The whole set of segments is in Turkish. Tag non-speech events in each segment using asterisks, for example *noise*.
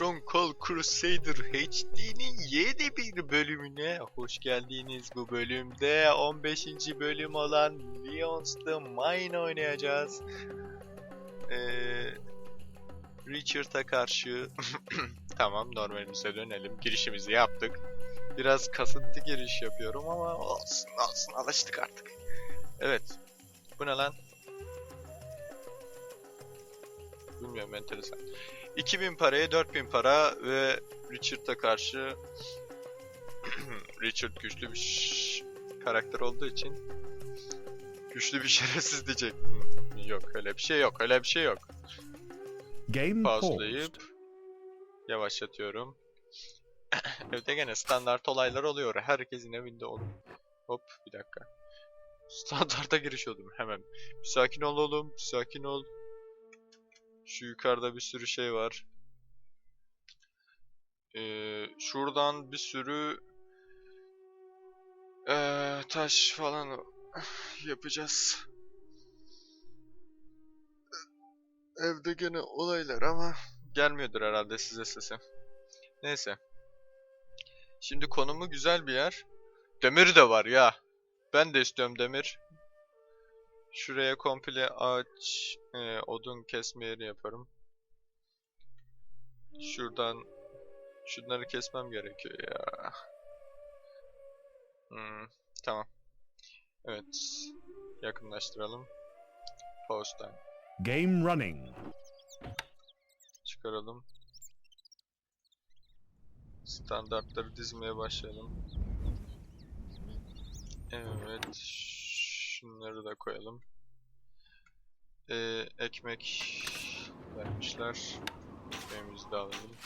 Strong Cold Crusader HD'nin yeni bir bölümüne hoş geldiniz. Bu bölümde 15. bölüm olan Leon's the Mine oynayacağız. Ee, Richard'a karşı *clears throat* tamam normalimize dönelim. Girişimizi yaptık. Biraz kasıntı giriş yapıyorum ama olsun olsun alıştık artık. Evet. Bu ne lan? Bilmiyorum enteresan. 2000 paraya 4000 para ve Richard'a karşı *clears throat* Richard güçlü bir karakter olduğu için güçlü bir *laughs* şerefsiz diyecektim. Yok öyle bir şey yok öyle bir şey yok. Game Pauselayıp paused. yavaşlatıyorum. *clears throat* Evde gene standart olaylar oluyor. Herkesin evinde olur. Hop bir dakika. Standarta girişiyordum hemen. Bir sakin ol oğlum. Bir sakin ol. Şu yukarıda bir sürü şey var. Ee, şuradan bir sürü ee, taş falan yapacağız. Evde gene olaylar ama gelmiyordur herhalde size sesim. Neyse. Şimdi konumu güzel bir yer. Demir de var ya. Ben de istiyorum demir. Şuraya komple ağaç, e, odun kesme yeri yaparım. Şuradan şunları kesmem gerekiyor ya. Hmm, tamam. Evet. Yakınlaştıralım. Pause time. Game running. Çıkaralım. Standartları dizmeye başlayalım. Evet. Şunları da koyalım. Ee, ekmek vermişler. Ekmeğimizi de alalım.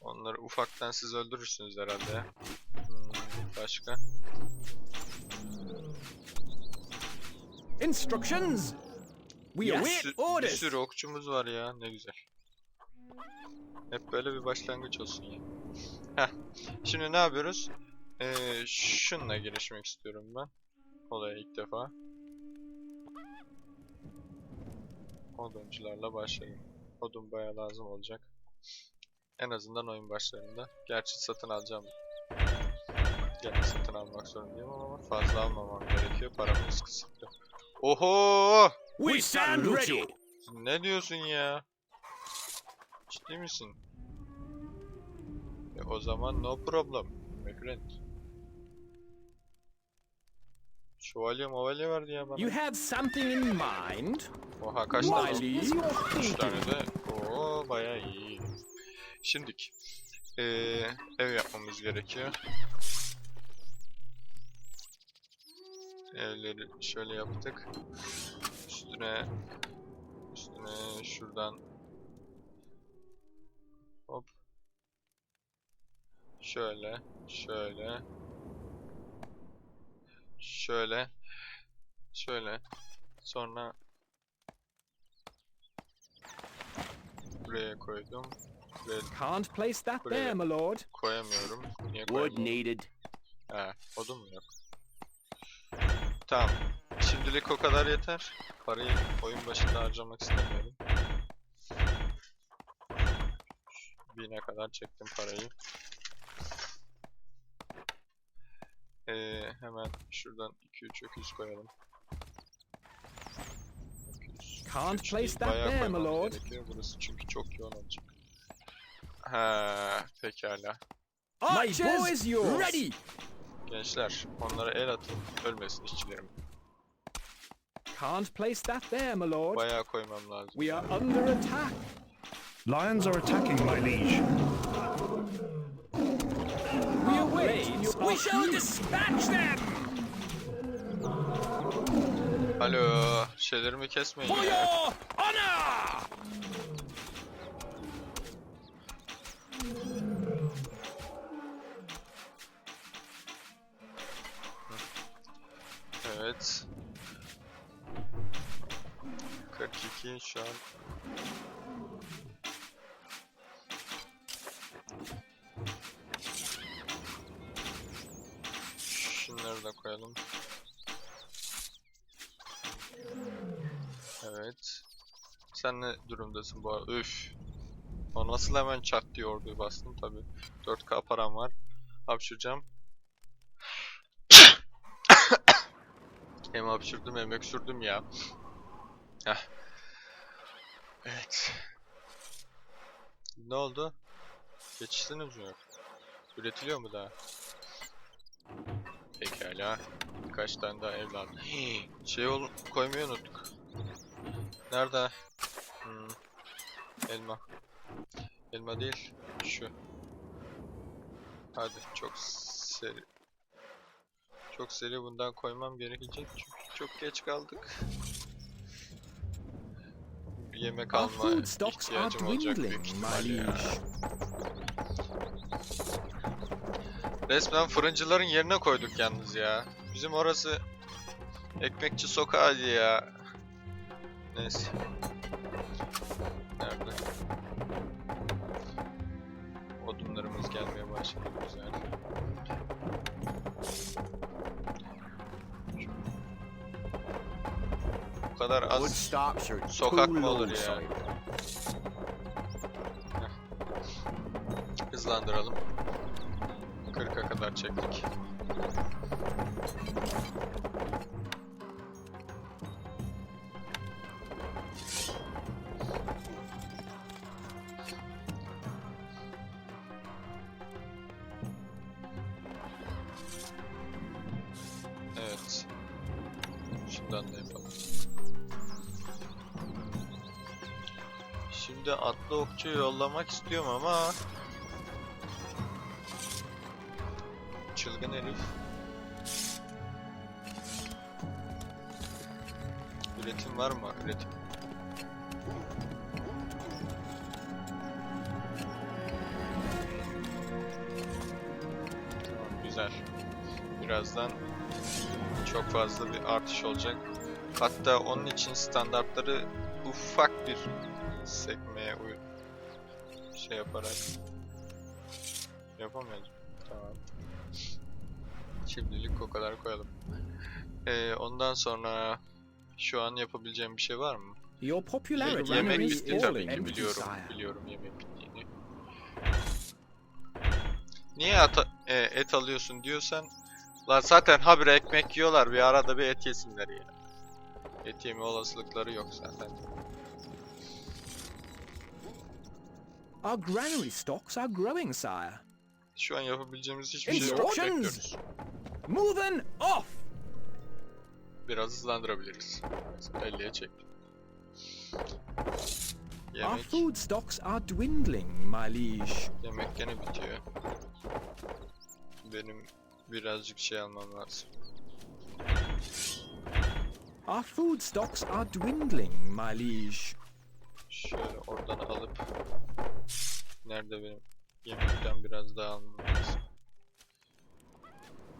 Onları ufaktan siz öldürürsünüz herhalde. Hmm, başka? Instructions? We await sü- bir orders. sürü okçumuz var ya ne güzel. Hep böyle bir başlangıç olsun ya. Heh. Şimdi ne yapıyoruz? Ee, şununla girişmek istiyorum ben. Olaya ilk defa. Oduncularla başlayalım. Odun bayağı lazım olacak. En azından oyun başlarında. Gerçi satın alacağım. Gerçi satın almak zorundayım ama fazla almamam gerekiyor. Paramız kısıtlı. Oho! We stand ready. Ne diyorsun ya? Ciddi misin? E, o zaman no problem. My friend. Şövalye mavalye verdi ya bana. You have something in mind? Oha kaç tane? Üç tane de. Oo bayağı iyi. Şimdik. Eee ev yapmamız gerekiyor. Evleri şöyle yaptık. Üstüne üstüne şuradan şöyle şöyle şöyle şöyle sonra buraya koydum. Buraya Can't place that Buraya. there, my lord. koyamıyorum. Niye Wood needed. He, odun mu yok? Tamam. Şimdilik o kadar yeter. Parayı oyun başında harcamak istemiyorum. Bine kadar çektim parayı. Ee, hemen şuradan 2-3 öküz koyalım. Öküz, Can't üç place that there, my lord. Burası çünkü çok yoğun olacak. Ha, pekala. My Archers, boys yours. ready. Gençler, onlara el atın, ölmesin işçilerim. Can't place that there, my lord. Bayağı koymam lazım. We are under attack. Lions are attacking, my liege. We await your We shall dispatch them. Alo, şeylerimi kesmeyin For ya. your honor. Evet. 42 şu an. Koyalım. Evet. Sen ne durumdasın bu arada? Üf. O nasıl hemen çat diye orduyu bastın tabi. 4k param var. Hapşıracağım. hem hapşırdım hem öksürdüm ya. Heh. Evet. Ne oldu? Geçiştiniz mi? Üretiliyor mu daha? Pekala. Birkaç tane daha evladım. Şey ol koymayı unuttuk. Nerede? Hmm. Elma. Elma değil. Şu. Hadi çok seri. Çok seri bundan koymam gerekecek çünkü çok geç kaldık. Bir yemek alma ihtiyacım olacak büyük ihtimalle. Resmen fırıncıların yerine koyduk yalnız ya. Bizim orası ekmekçi sokağıydı ya. Neyse. Nerede? Odunlarımız gelmeye başladı güzel. Bu kadar az sokak mı olur ya? hızlandıralım. 40'a kadar çektik. Evet. Da yapalım. Şimdi atlı okçu yollamak istiyorum ama Çılgın herif. Üretim var mı? Üretim. Tamam, güzel. Birazdan çok fazla bir artış olacak. Hatta onun için standartları ufak bir sekmeye uy şey yaparak yapamıyorum. Tamam. Şimdilik o kadar koyalım. Ee, ondan sonra şu an yapabileceğim bir şey var mı? Your popularity yemek bitti tabii ki biliyorum. Biliyorum yemek bittiğini. Niye ata- e, et alıyorsun diyorsan Lan zaten habire ekmek yiyorlar bir arada bir et yesinler ya. Et yeme olasılıkları yok zaten. Our granary stocks are growing, sire. Şu an yapabileceğimiz hiçbir şey yok. Bekliyoruz. Moving off! Biraz hızlandırabiliriz. Mesela 50'ye çektim. Our Yemek. food stocks are dwindling, my liege. Yemek gene bitiyor. Benim birazcık şey almam lazım. Our food stocks are dwindling, my liege. Şöyle oradan alıp nerede benim yemekten biraz daha almam lazım.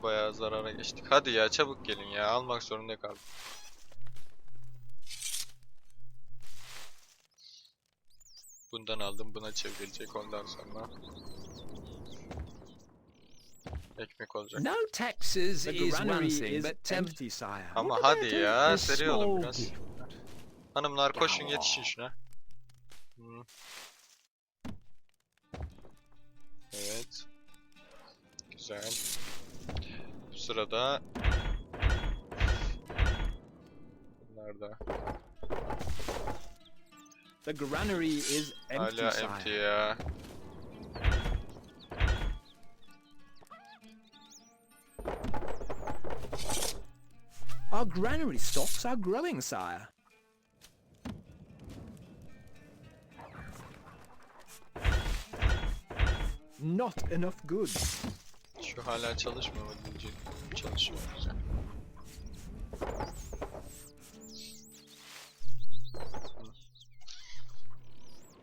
Bayağı zarara geçtik. Hadi ya çabuk gelin ya almak zorunda kaldım. Bundan aldım buna çevrilecek ondan sonra. Ekmek olacak. No taxes is one thing, but empty, sire. Ama hadi ya seri olun biraz. Hanımlar koşun yetişin şuna. Hmm. Evet. Güzel. Sırada bunlar da The granary is empty, hala empty ya. Our granary stocks are growing, sire. Not enough goods. Şu hala çalışmıyor mu diyecek. Çalışıyor.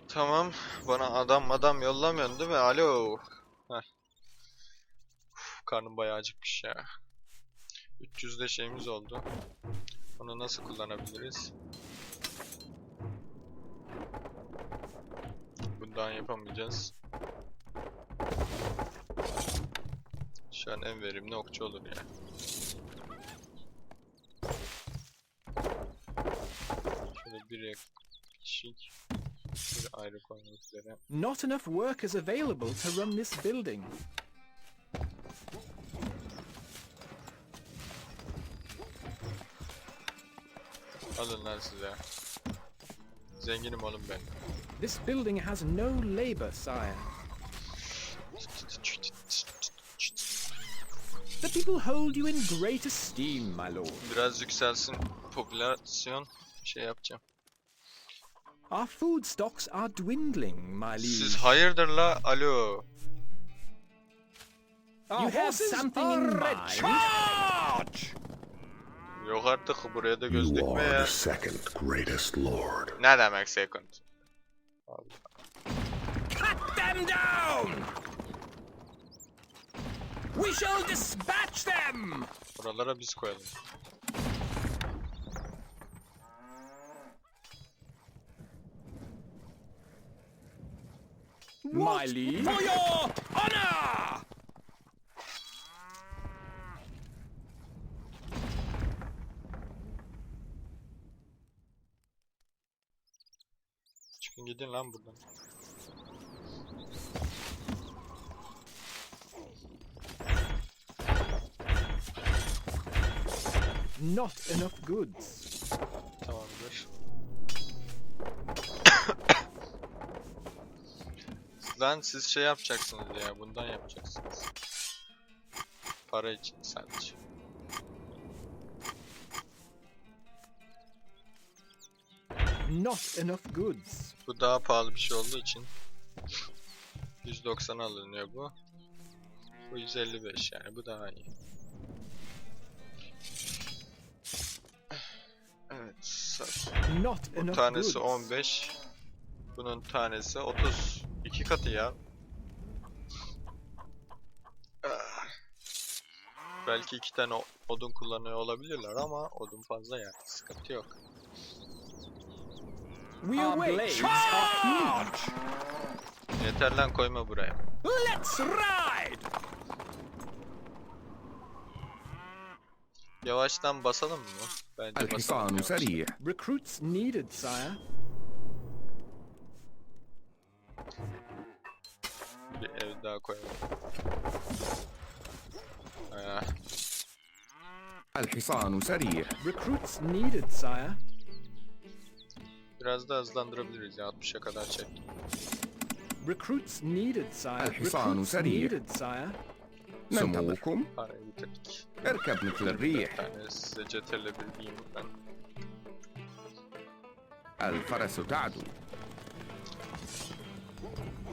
Tamam. Bana adam adam yollamıyorsun değil mi? Alo. Heh. Uf, karnım bayağı acıkmış ya. 300 de şeyimiz oldu. Onu nasıl kullanabiliriz? Bundan yapamayacağız. Şu an en verimli okçu olur ya. Şöyle bir yakışık bir ayrı koymak üzere. Not enough workers available to run this building. Alın lan size. Zenginim oğlum ben. This building has no labor, sire. The people hold you in great esteem, my lord. Biraz yükselsin popülasyon şey yapacağım. Our food stocks are dwindling, my liege. Siz hayırdır la? Alo. you have something in mind? Charge! Yok artık buraya da göz You dikme are ya. the second greatest lord. Ne demek second? Cut them down! We shall dispatch them! Buralara biz koyalım. My liege. For your honor! Çıkın gidin lan buradan. Not enough goods. Tamamdır. Lan siz şey yapacaksınız ya, bundan yapacaksınız. Para için sadece. Not enough goods. Bu daha pahalı bir şey olduğu için 190 alınıyor bu. Bu 155 yani bu daha iyi. Not Bu tanesi goods. 15. Bunun tanesi 30. İki katı ya. Ah. Belki iki tane odun kullanıyor olabilirler ama odun fazla yani. Sıkıntı yok. We Our await. huge! Yeter lan koyma buraya. Let's ride! Yavaştan basalım mı? Bence basalım. الحصان yavaştan. سريع Recruits needed, sire. Bir ev daha koyalım. Ah, الحصان سريع Recruits needed, sire. biraz daha hızlandırabiliriz ya 60'a kadar çek. Recruits needed, sire. الحصان Recruits سريع. needed, sire. ننتظر سموكم Parayı bitirdik. اركب مثل Bir الريح tane size CTRL bir diyeyim ben. الفرس تعدو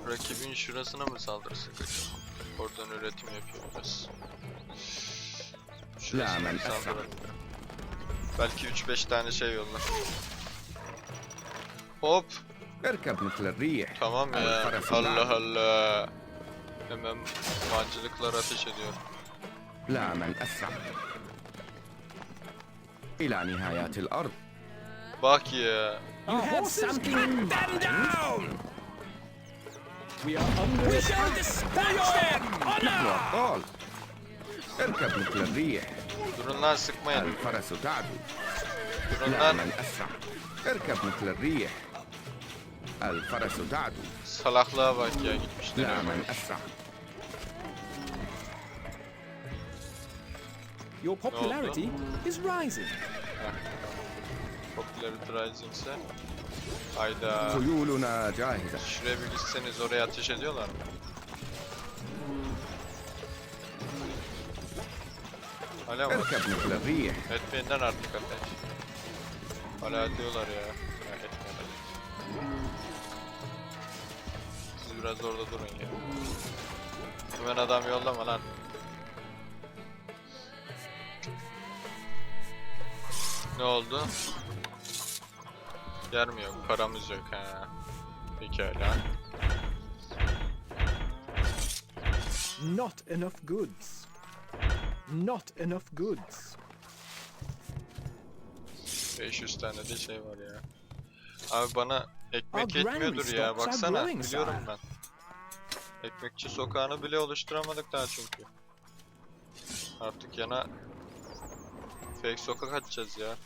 Rakibin şurasına mı saldırsak acaba? Oradan üretim yapıyor biraz. Şurasına La, mı men saldıralım? Belki 3-5 tane şey yollar. Hop! اركب مثل الريح Tamam ya. الفرس Allah تعدو Allah. Hemen mancılıklar ateş ediyor. لا من أسرع إلى نهايات الأرض Bak ya. You have something in Cut them mind? down! We are under We shall dispatch them! نحن Honor! أبطال اركب مثل الريح Durun lan sıkmayın. الفرس تعدو Durun لا lan. من أسرع اركب مثل الريح الفرس تعدو Salaklığa bak ya gitmişler hemen. Your popularity is rising. Popularity rising ise Hayda. Kuyuluna cahide. Şuraya bir gitseniz oraya ateş ediyorlar mı? Hala var. Etmeyinden artık ateş. Hala diyorlar ya. ya. Biraz orada durun ya. Hemen adam yollama lan. Ne oldu? Yer mi yok? Paramız yok ha. Pekala. Not enough goods. Not enough goods. 500 tane de şey var ya. Abi bana ekmek yetmiyordur ya baksana biliyorum ben. Ekmekçi sokağını bile oluşturamadık daha çünkü. Artık yana fake sokak açacağız ya.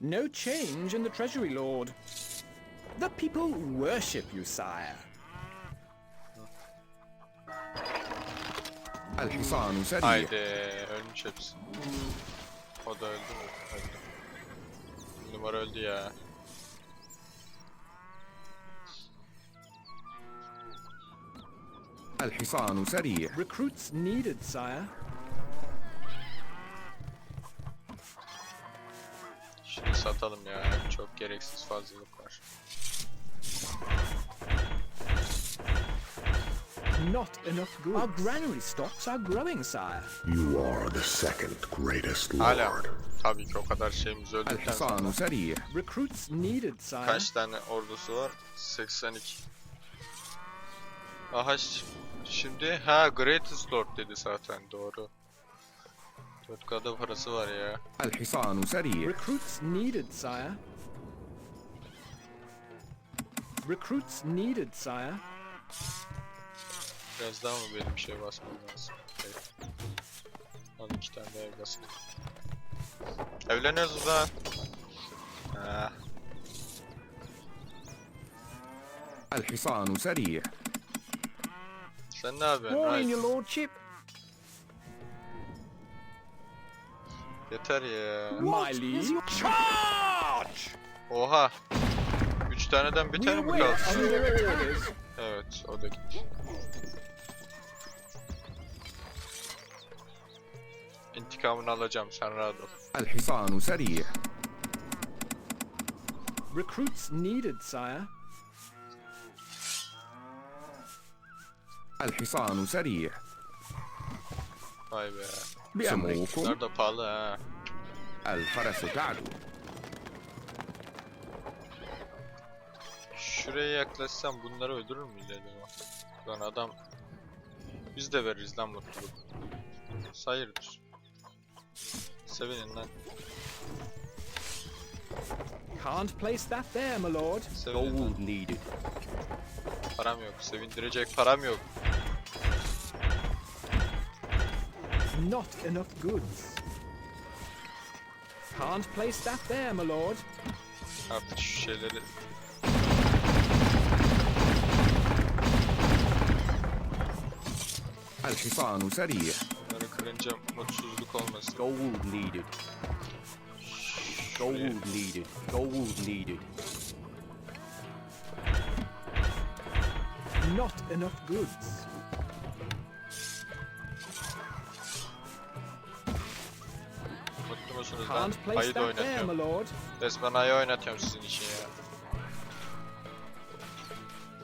No change in the treasury lord. The people worship you, sire. الحصان سريع Haydi ölmüş hepsi. O da öldü mü? Öldü. Bir Numara öldü ya. الحصان سريع Recruits needed, sire. Şimdi satalım ya. Çok gereksiz fazlalık var. Not enough goods. Our granary stocks are growing, sire. You are the second greatest Hala. lord. Tabii ki o kadar şeyimiz öldükten sonra. الحصان سريع Recruits needed, sire. Kaç tane ordusu var? 82. Aha ş- şimdi ha Greatest Lord dedi zaten doğru. 4K'da parası var ya. الحصان سريع Recruits needed, sire. Recruits needed, sire. Biraz daha mı benim şey basmam lazım? Evet. Al iki tane daha ev basayım. Evleniyoruz lan. Ha, الحصان سريع sen ne yapıyorsun? Morning, Hayır, your lordship. yeter ya. My liege. Charge! Oha. Üç taneden bir We tane mi await kaldı? your orders. Evet, o da gitti. İntikamını alacağım, sen rahat ol. الحصان سريع Recruits needed, sire. الحصان سريع Vay be. بأمركم Bunlar da pahalı ha. الفرس تعدو Şuraya yaklaşsam bunları öldürür müyüz acaba? Lan adam... Biz de veririz lan mutluluk. Sayırdır. Sevinin lan. Can't place that there, my lord. No needed. Param yok. Sevindirecek param yok. Not enough goods. Can't place that there, my lord. Artık şu şeyleri... Al-Shifa Kırınca mutsuzluk olmasın. Gold needed. Gold needed. Gold needed. Not enough goods. Mutlu musunuz lan? Can't place Ayı da that there, my oynatıyorum. lord. Resmen ayı oynatıyorum sizin için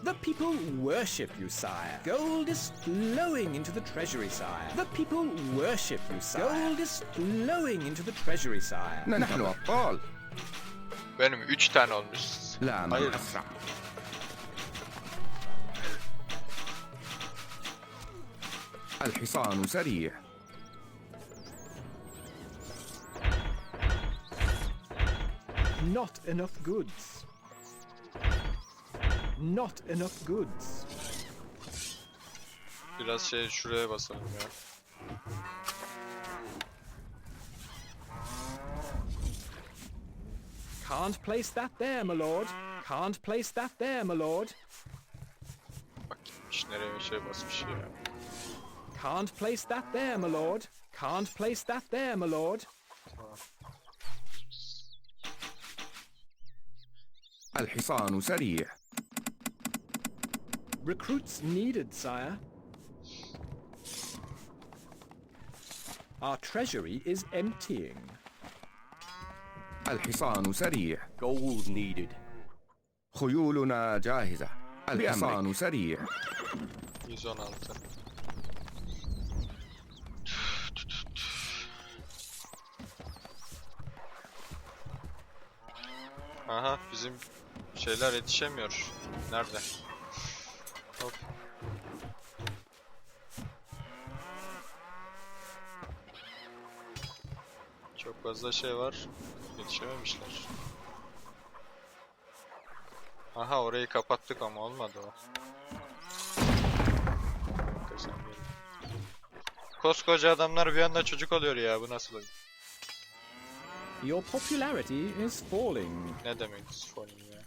The people worship you, sire. Gold is flowing into the treasury, sire. The people worship you, sire. Gold is flowing into the treasury, sire. نحن أبطال Benim 3 tane olmuş. لا من Hayır. أسرع الحصان سريع Not enough goods. Not enough goods. Biraz şey şuraya basalım ya. Can't place that there, my lord. Can't place that there, my lord. Bak gitmiş nereye bir şey basmış ya. Can't place that there, my lord. Can't place that there, my lord. الحصان سريع Recruits needed, sire. Our treasury is emptying. الحصان سريع Gold needed. خيولنا جاهزة الحصان سريع 116. Aha bizim şeyler yetişemiyor. Nerede? Fazla şey var. Yetişememişler. Aha orayı kapattık ama olmadı o. Koskoca adamlar bir anda çocuk oluyor ya bu nasıl oyun? Your popularity is falling. Ne demek falling ya?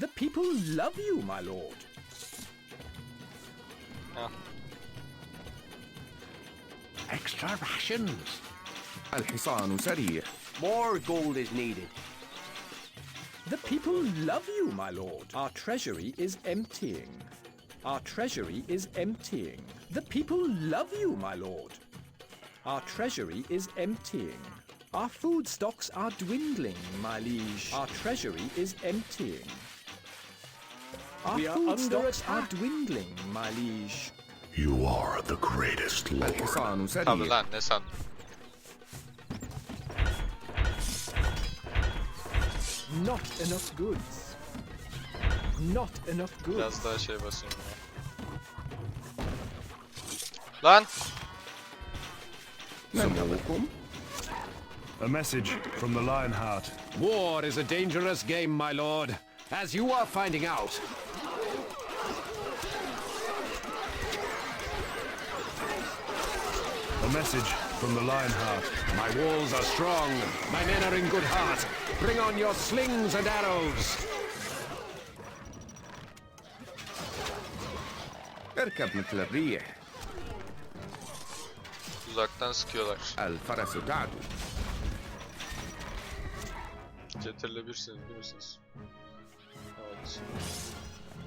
The people love you, my lord. Ha. Extra rations. الحصان سريع. More gold is needed. The people love you, my lord. Our treasury is emptying. Our treasury is emptying. The people love you, my lord. Our treasury is emptying. Our food stocks are dwindling, my liege. Our treasury is emptying. Our We are food under stocks are attack. dwindling, my liege. You are the greatest lord. Lan ne? Not enough goods. Not enough goods. Biraz daha şey basayım ya. Lan! A message from the Lionheart. War is a dangerous game, my lord, as you are finding out. A message from the Lionheart. My walls are strong. My men are in good heart. Bring on your slings and arrows. اركب مثل الريح. Uzaktan sıkıyorlar. الفرس تعدو. Cetirle birsiniz değil misiniz? Evet.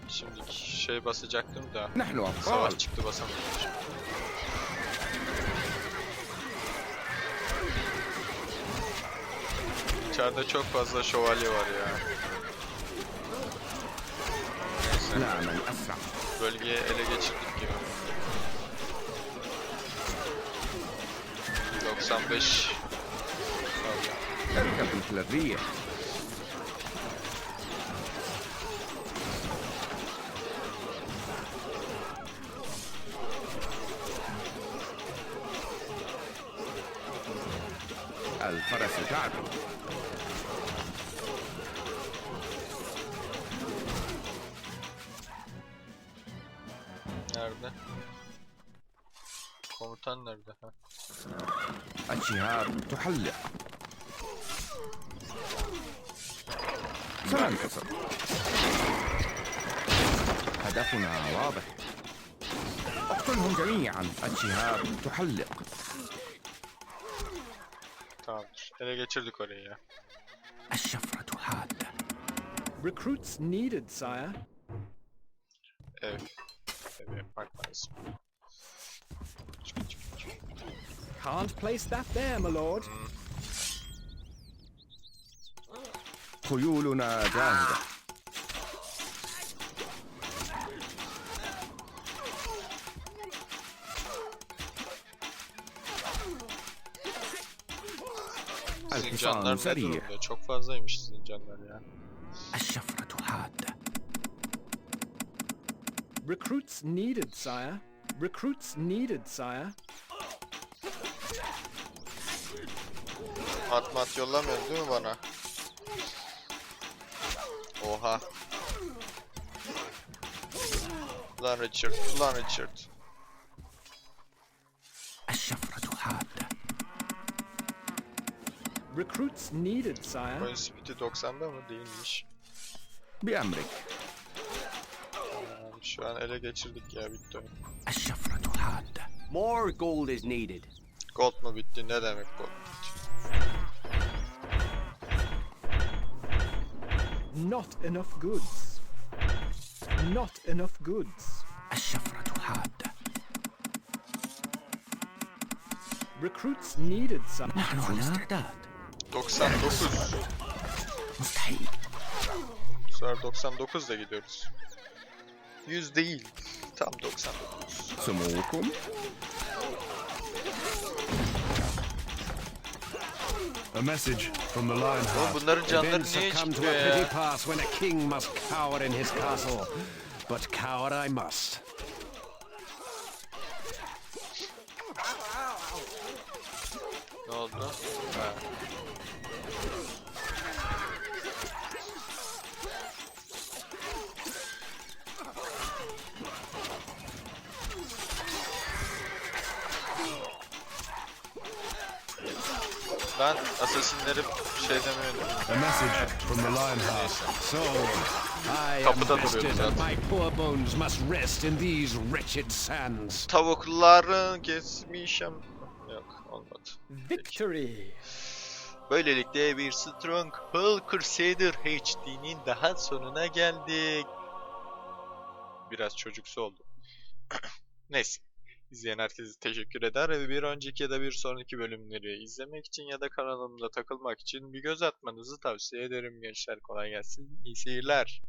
Şimdi şey basacaktım da. نحن أبطال. Savaş çıktı basamadım. İçeride çok fazla şövalye var ya. Neyse. لا من أسرع. Bölgeyi ele geçirdik gibi. 95 اركب مثل الريح. الفرس تعدو. Nerede? Komutan nerede? Ha. الشهاب تحلق. سننتصر. هدفنا واضح. اقتلهم جميعا. الشهاب تحلق. Tamamdır. Ele geçirdik orayı ya. الشفرة حادة. Recruits needed, sire. Ev. Can't place that there, my lord. خيولنا جاهزة. Zincanlar الحصان ne سريع. durumda? Çok fazlaymış zincanlar ya. الشفرة حادة. Recruits needed, sire. Recruits needed, sire. At mat yollamıyorsun değil mi bana? Oha. Lan Richard, lan Richard. Recruits needed, sire. Oyun speed'i 90'da mı değilmiş? Bir emrik. Şu an ele geçirdik ya bitti. More gold is needed. Gold mu bitti? Ne demek gold? Not enough goods. Not enough goods. Recruits needed some. 99. Bu sefer 99 da gidiyoruz. 100 değil. Tam 99. A message from the lionheart. Events have come to a pretty pass when a king must cower in his castle. But cower I must. Ne oldu? Ben asasinleri şey demiyordum. A message from the Lionheart. So, I am Kapıda duruyordu and zaten. my poor bones must rest in these wretched sands. Tavukları kesmişim. Yok olmadı. Victory! Böylelikle bir Stronghold Crusader HD'nin daha sonuna geldik. Biraz çocuksu oldu. *clears throat* Neyse. İzleyen herkese teşekkür eder ve bir önceki ya da bir sonraki bölümleri izlemek için ya da kanalımda takılmak için bir göz atmanızı tavsiye ederim gençler. Kolay gelsin. İyi seyirler.